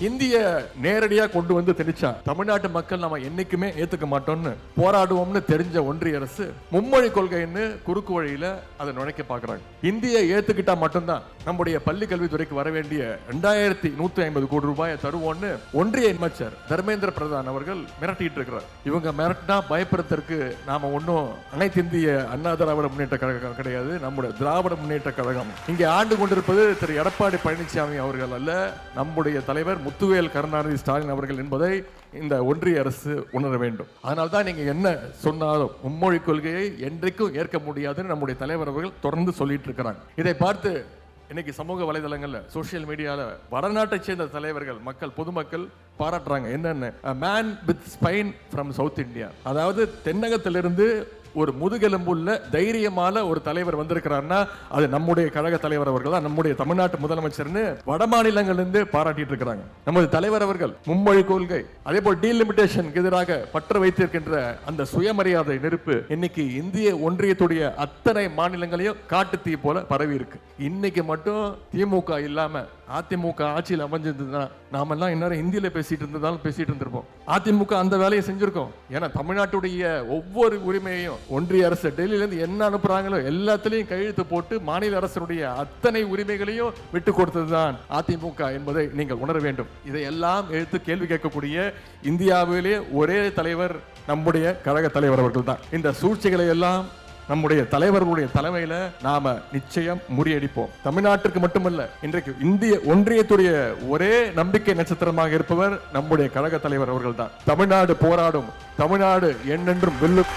இந்திய நேரடியாக கொண்டு வந்து திணிச்சா தமிழ்நாட்டு மக்கள் நம்ம என்னைக்குமே ஏத்துக்க மாட்டோம்னு போராடுவோம்னு தெரிஞ்ச ஒன்றிய அரசு மும்மொழி கொள்கைன்னு குறுக்கு வழியில அதை நுழைக்க பாக்குறாங்க. இந்திய ஏத்துக்கிட்டா மட்டும்தான் நம்முடைய பள்ளி கல்வித்துறைக்கு வர வேண்டிய ரெண்டாயிரத்தி நூத்தி ஐம்பது கோடி ரூபாயை தருவோம்னு ஒன்றிய அமைச்சர் தர்மேந்திர பிரதான் அவர்கள் மிரட்டிட்டு இருக்கிறார். இவங்க மிரட்டினா பயப்படுறதற்கு நாம ஒன்றும் அனைத்து இந்திய அண்ணா திராவிட முன்னேற்ற கழகம் கிடையாது நம்முடைய திராவிட முன்னேற்ற கழகம். இங்கே ஆண்டு கொண்டிருப்பது திரு. எடப்பாடி பழனிசாமி அவர்கள் அல்ல நம்முடைய தலைவர் முத்துவேல் கருணாநிதி ஸ்டாலின் அவர்கள் என்பதை இந்த ஒன்றிய அரசு உணர வேண்டும். அதனால தான் நீங்கள் என்ன சொன்னாலும் மும்மொழி கொள்கையை என்றைக்கும் ஏற்க முடியாதுன்னு நம்முடைய தலைவர் அவர்கள் தொடர்ந்து சொல்லிட்டு இருக்கிறாங்க. இதை பார்த்து இன்னைக்கு சமூக வலைதளங்களில் சோஷியல் மீடியாவில் வடநாட்டை சேர்ந்த தலைவர்கள் மக்கள் பொதுமக்கள் பாராட்டுறாங்க. என்னென்ன? Man with spine from south India அதாவது தென்னகத்திலிருந்து ஒரு முதுகெலும்புள்ள தைரியமான ஒரு தலைவர் வந்திருக்கிறாருன்னா அது நம்முடைய கழக தலைவர் அவர்கள் தான் நம்முடைய தமிழ்நாட்டு முதலமைச்சர்னு வட மாநிலங்களிலிருந்து பாராட்டிட்டு இருக்கிறாங்க. நமது தலைவர் அவர்கள் மும்மொழி கொள்கை அதே போல் டீலிமிட்டேஷனுக்கு எதிராக பற்று வைத்திருக்கின்ற அந்த சுயமரியாதை நெருப்பு இன்னைக்கு இந்திய ஒன்றியத்துடைய அத்தனை மாநிலங்களையும் காட்டு தீ போல பரவி இருக்கு. இன்னைக்கு மட்டும் திமுக இல்லாம அதிமுக ஆட்சியில் அமைஞ்சிருந்ததுன்னா நாமெல்லாம் இந்நேரம் ஹிந்தியில் பேசிட்டு இருந்ததாலும் பேசிட்டு இருந்திருப்போம். அதிமுக அந்த வேலையை செஞ்சிருக்கோம். ஏன்னா தமிழ்நாட்டுடைய ஒவ்வொரு உரிமையையும் ஒன்றிய அரசு டெல்லியிலேருந்து என்ன அனுப்புறாங்களோ எல்லாத்துலேயும் கையெழுத்து போட்டு மாநில அரசனுடைய அத்தனை உரிமைகளையும் விட்டு கொடுத்ததுதான் அதிமுக என்பதை நீங்கள் உணர வேண்டும். இதையெல்லாம் எடுத்து கேள்வி கேட்கக்கூடிய இந்தியாவிலே ஒரே தலைவர் நம்முடைய கழக தலைவர் அவர்கள் தான் இந்த சூழ்ச்சிகளை எல்லாம் நம்முடைய தலைவர்களுடைய தலைமையில நாம நிச்சயம் முறியடிப்போம். தமிழ்நாட்டிற்கு மட்டுமல்ல இன்றைக்கு இந்திய ஒன்றியத்துடைய ஒரே நம்பிக்கை நட்சத்திரமாக இருப்பவர் நம்முடைய கழக தலைவர் அவர்கள் தான் தமிழ்நாடு போராடும் தமிழ்நாடு என்னென்றும் வெல்லும்.